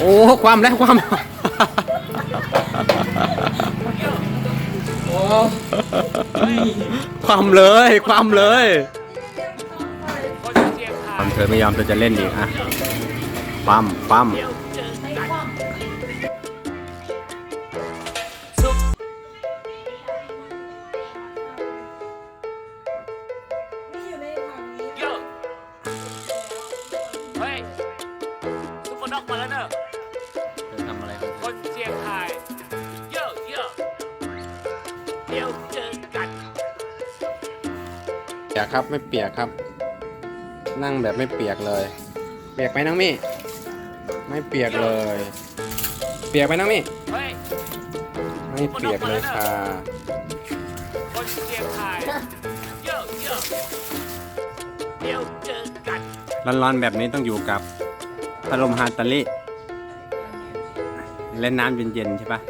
โอ้ความแล้วความ โอ้ความเลยความเลยคนเชียงคาความมเธอไม่ยอมเธอจะเล่นอีกอะความความเดี๋ยวเจอกันนี่อยู่ในถังนี้เยอะเฮ้ยซุปเปอร์น็อกมาแล้วเนอะ ดี๋ยวเจอกันเปียกครับไม่เปียกครับ นั่งแบบไม่เปียกเลย เปียกไหมน้องมี่ไม่เปียกเลย เปียกไหมน้องมี่เฮ้ยไม่เปียกเลยค่ะคนเชียงคายเยอะเยอะเดี๋ยวเจอกันร้อนๆแบบนี้ต้องอยู่กับพัดลมฮาตาลิเล่นน้ำเย็นๆใช่ปะ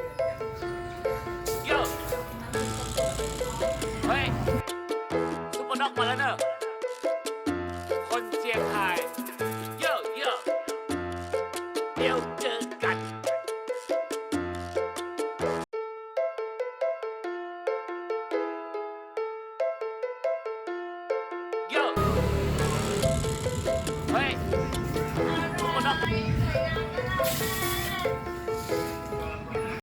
เปอร์น็อกมาแล้วเนอะคนเชียงคายเยอะเยอะเดี๋ยวเจอกัน เยอะเฮ้ยซุปเปอร์น็อก